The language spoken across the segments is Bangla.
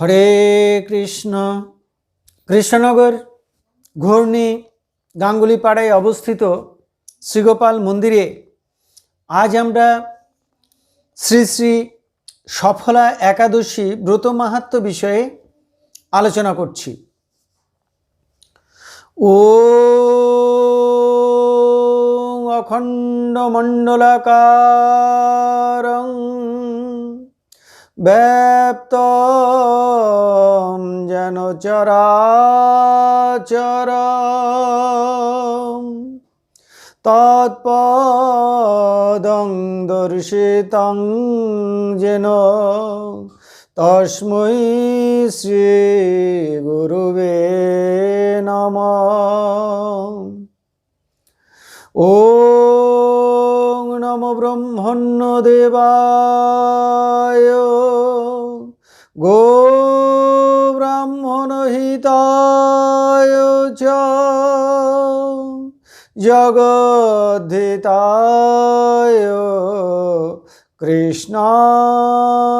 হরে কৃষ্ণ। কৃষ্ণনগর ঘূর্ণি গাঙ্গুলিপাড়ায় অবস্থিত শ্রীগোপাল মন্দিরে আজ আমরা শ্রী শ্রী সফলা একাদশী ব্রত মাহাত্ম বিষয়ে আলোচনা করছি। ও অখণ্ড মণ্ডলাকারং ব্যপ্ত যেন চরাচর তৎপদং দর্শিতং যেন তস্मै শ্রী গুরুবে নম। ॐ নম ব্রহ্মণ্য দেবায়। গো ব্রাহ্মণ হিতায় চ। জগদ্ধিতায় কৃষ্ণায়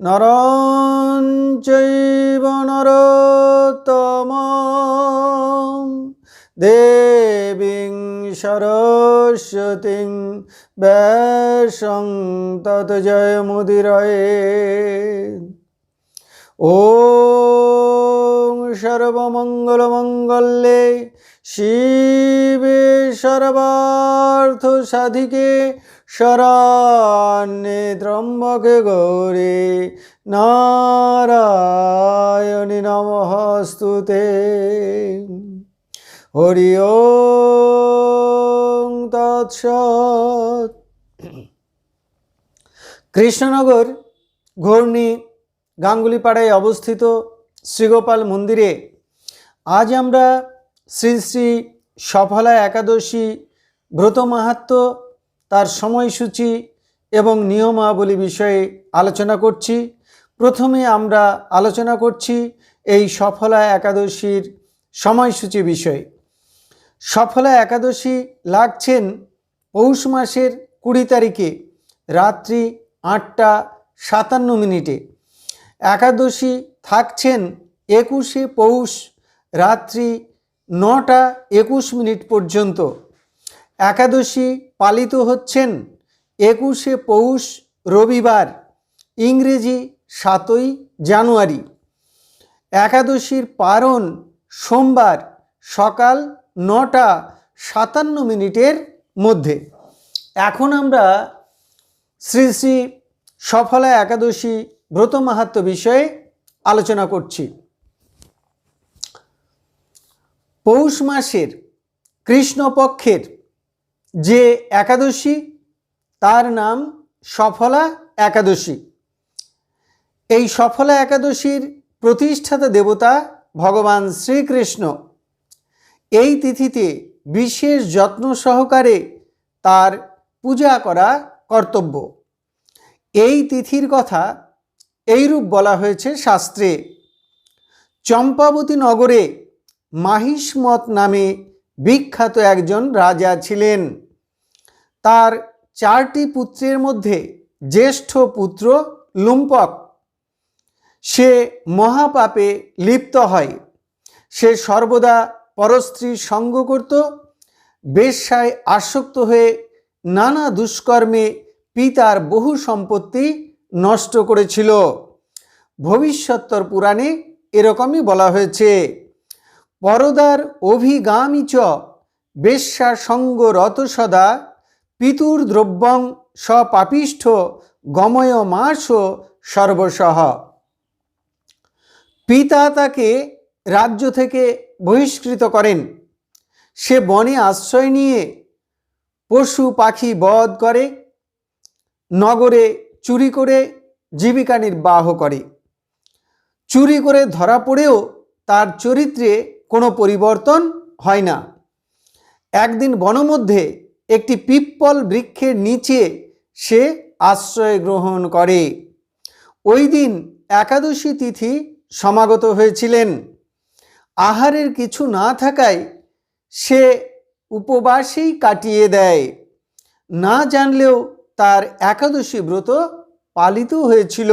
নরঞ্চৈব নরতম দেবীং সরস্বতীং ব্যাসং তত জয় মুদির ও সর্বমঙ্গলমঙ্গলে শিবে সর্বার্থ সাধিকে শরণ্যে ত্রম্বকে গৌরে নারায়ণী নমস্তুতে। হরি তৎসৎ। কৃষ্ণনগর ঘূর্ণি গাঙ্গুলিপাড়ায় অবস্থিত শ্রীগোপাল মন্দিরে আজ আমরা শ্রী শ্রী সফলা একাদশী ব্রত মাহাত্ম তার সময়সূচি এবং নিয়মাবলী বিষয়ে আলোচনা করছি। প্রথমে আমরা আলোচনা করছি এই সফলা একাদশীর সময়সূচি বিষয়ে। সফলা একাদশী লাগছেন পৌষ মাসের কুড়ি তারিখে, রাত্রি আটটা সাতান্ন মিনিটে। একাদশী থাকছেন একুশে পৌষ, রাত্রি নটা একুশ মিনিট পর্যন্ত। একাদশী পালিত হচ্ছেন। একুশে পৌষ রবিবার, ইংরেজি সাতই জানুয়ারি। একাদশীর পারণ সোমবার সকাল নটা সাতান্ন মিনিটের মধ্যে। এখন আমরা শ্রী শ্রী সফলা একাদশী ব্রত মাহাত্ম বিষয়ে আলোচনা করছি। পৌষ মাসের কৃষ্ণপক্ষের যে একাদশী, তার নাম সফলা একাদশী। এই সফলা একাদশীর প্রতিষ্ঠাতা দেবতা ভগবান শ্রীকৃষ্ণ এই তিথিতে বিশেষ যত্ন সহকারে তার পূজা করা কর্তব্য। এই তিথির কথা এইরূপ বলা হয়েছে শাস্ত্রে। চম্পাবতী নগরে মাহিষ্মত নামে বিখ্যাত একজন রাজা ছিলেন। তার চারটি পুত্রের মধ্যে জ্যেষ্ঠ পুত্র লুম্পক। সে মহাপাপে লিপ্ত হয়। সে সর্বদা পরস্ত্রীর সঙ্গ করত। বেশ্যায় আসক্ত হয়ে নানা দুষ্কর্মে পিতার বহু সম্পত্তি নষ্ট করেছিল। ভবিষ্যত্তর পুরাণে এরকমই বলা হয়েছে। পরদার অভিগামী চ। বেশ্যার সঙ্গ রত সদা। পিতুর দ্রব্যং স্বপাপিষ্ঠ গময় মাস সর্বসহ পিতা তাকে রাজ্য থেকে বহিষ্কৃত করেন। সে বনে আশ্রয় নিয়ে পশু পাখি বধ করে। নগরে চুরি করে জীবিকা নির্বাহ করে। চুরি করে ধরা পড়েও তার চরিত্রে পরিবর্তন হয় না। একদিন বনমধ্যে একটি পিপ্পল বৃক্ষের নিচে সে আশ্রয় গ্রহণ করে। ওই দিন একাদশী তিথি সমাগত হয়েছিলেন। আহারের কিছু না থাকায় সে উপবাসেই কাটিয়ে দেয়। না জানলেও তার একাদশী ব্রত পালিত হয়েছিল।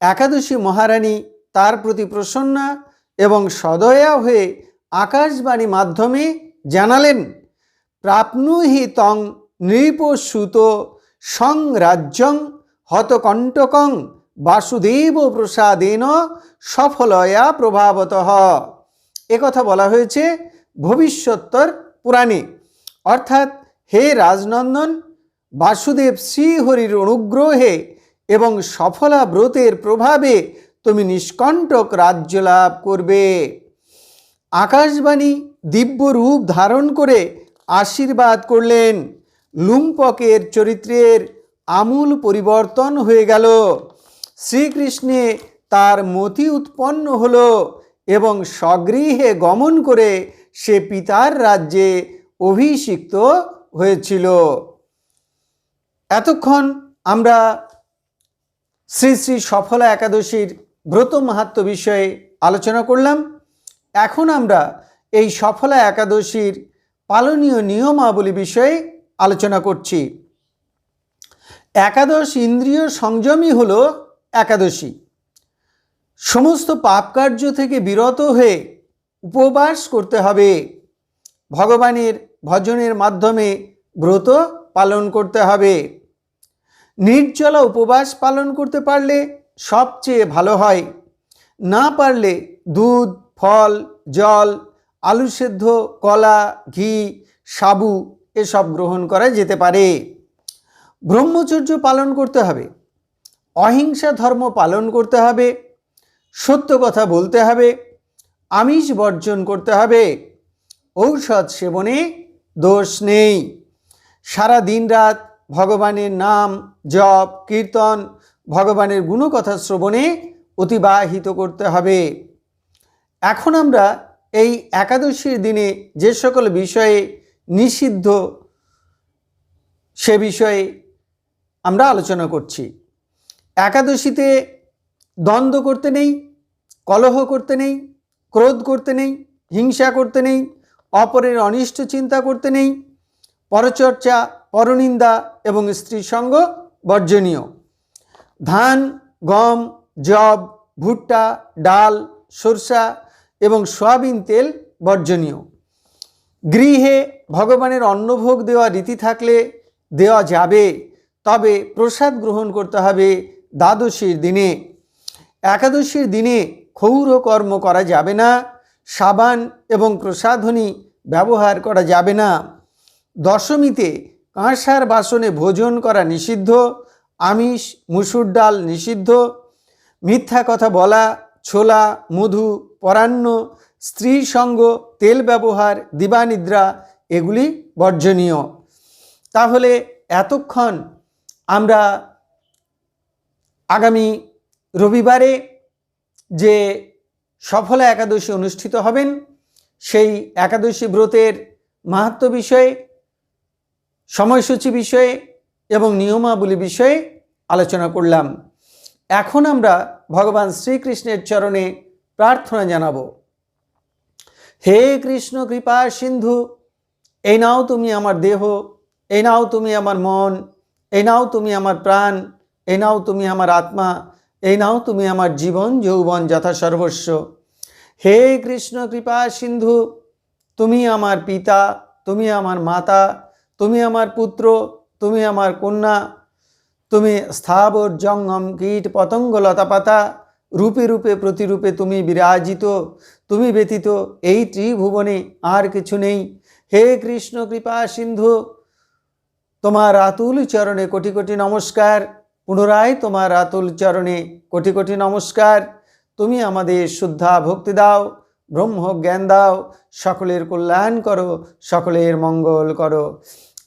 একাদশী মহারানী তার প্রতি প্রসন্না এবং সদয়া হয়ে আকাশবাণী মাধ্যমে জানালেন, প্রাপ্নুহি তং নৃপসুত সংরাজ্যং হতকণ্টকং বাসুদেব প্রসাদেন সফলয়া প্রভাবত। একথা বলা হয়েছে ভবিষ্যত্তর পুরাণে। অর্থাৎ, হে রাজনন্দন, বাসুদেব শ্রীহরির অনুগ্রহে এবং সফলা ব্রতের প্রভাবে তুমি নিষ্কণ্টক রাজ্য লাভ করবে। আকাশবাণী দিব্য রূপ ধারণ করে আশীর্বাদ করলেন। লুম্পকের চরিত্রের আমূল পরিবর্তন হয়ে গেল। শ্রীকৃষ্ণে তার মতি উৎপন্ন হল এবং স্বগৃহে গমন করে সে পিতার রাজ্যে অভিষিক্ত হয়েছিল। এতক্ষণ আমরা শ্রী শ্রী সফলা একাদশীর ব্রত মাহাত্ম বিষয়ে আলোচনা করলাম। এখন আমরা এই সফলা একাদশীর পালনীয় নিয়মাবলী বিষয়ে আলোচনা করছি। একাদশ ইন্দ্রিয় সংযমই হল একাদশী। সমস্ত পাপকার্য থেকে বিরত হয়ে উপবাস করতে হবে। ভগবানের ভজনের মাধ্যমে ব্রত পালন করতে হবে। নির্জলা উপবাস পালন করতে পারলে সবচেয়ে ভালো হয়। না পারলে দুধ, ফল, জল, আলু সেদ্ধ, কলা, ঘি, সাবু এসব গ্রহণ করা যেতে পারে। ব্রহ্মচর্য পালন করতে হবে। অহিংসা ধর্ম পালন করতে হবে। সত্য কথা বলতে হবে। আমিষ বর্জন করতে হবে। ঔষধ সেবনে দোষ নেই। সারা দিন রাত ভগবানের নাম জপ, কীর্তন ভগবানের গুণকথা শ্রবণে অতিবাহিত করতে হবে। এখন আমরা এই একাদশীর দিনে যে সকল বিষয়ে নিষিদ্ধ, সে বিষয়ে আমরা আলোচনা করছি। একাদশীতে দ্বন্দ্ব করতে নেই, কলহ করতে নেই, ক্রোধ করতে নেই, হিংসা করতে নেই, অপরের অনিষ্ট চিন্তা করতে নেই, পরচর্চা, পরনিন্দা এবং স্ত্রী সঙ্গ বর্জনীয়। ধান, গম জব ভুট্টা, ডাল, সরষা এবং সয়াবিন তেল বর্জনীয়। গৃহে ভগবানের অন্নভোগ দেওয়া রীতি থাকলে দেওয়া যাবে, তবে প্রসাদ গ্রহণ করতে হবে দ্বাদশীর দিনে। একাদশীর দিনে ক্ষৌর কর্ম করা যাবে না, সাবান এবং প্রসাধনী ব্যবহার করা যাবে না। দশমীতে কাঁসার বাসনে ভোজন করা নিষিদ্ধ আমিষ, মুসুর ডাল নিষিদ্ধ, মিথ্যা কথা বলা, ছোলা, মধু, পরান্ন, স্ত্রী সঙ্গ, তেল ব্যবহার, দিবানিদ্রা, এগুলি বর্জনীয়। তাহলে এতক্ষণ আমরা আগামী রবিবারে যে সফলা একাদশী অনুষ্ঠিত হবেন, সেই একাদশী ব্রতের মাহাত্ম বিষয়ে, সময়সূচি বিষয়ে এবং নিয়মাবলী বিষয়ে আলোচনা করলাম। এখন আমরা ভগবান শ্রীকৃষ্ণের চরণে প্রার্থনা জানাব। হে কৃষ্ণ কৃপা সিন্ধু, এই নাও তুমি আমার দেহ, এই নাও তুমি আমার মন, এই নাও তুমি আমার প্রাণ, এই নাও তুমি আমার আত্মা, এই নাও তুমি আমার জীবন, যৌবন যথা সর্বস্ব। হে কৃষ্ণ কৃপা সিন্ধু, তুমি আমার পিতা, তুমি আমার মাতা, তুমি আমার পুত্র তুমি আমার কন্যা, তুমি স্থাবর জঙ্গম কীট পতঙ্গ লতাপাতা রূপে রূপে প্রতিরূপে তুমি বিরাজিত, তুমি ব্যতীত এই ত্রিভুবনে আর কিছু নেই। হে কৃষ্ণ কৃপা সিন্ধু, তোমার আতুল চরণে কোটি কোটি নমস্কার। পুনরায় তোমার আতুল চরণে কোটি কোটি নমস্কার। তুমি আমাদের শুদ্ধা ভক্তি দাও ব্রহ্ম জ্ঞান দাও, সকলের কল্যাণ করো, সকলের মঙ্গল করো।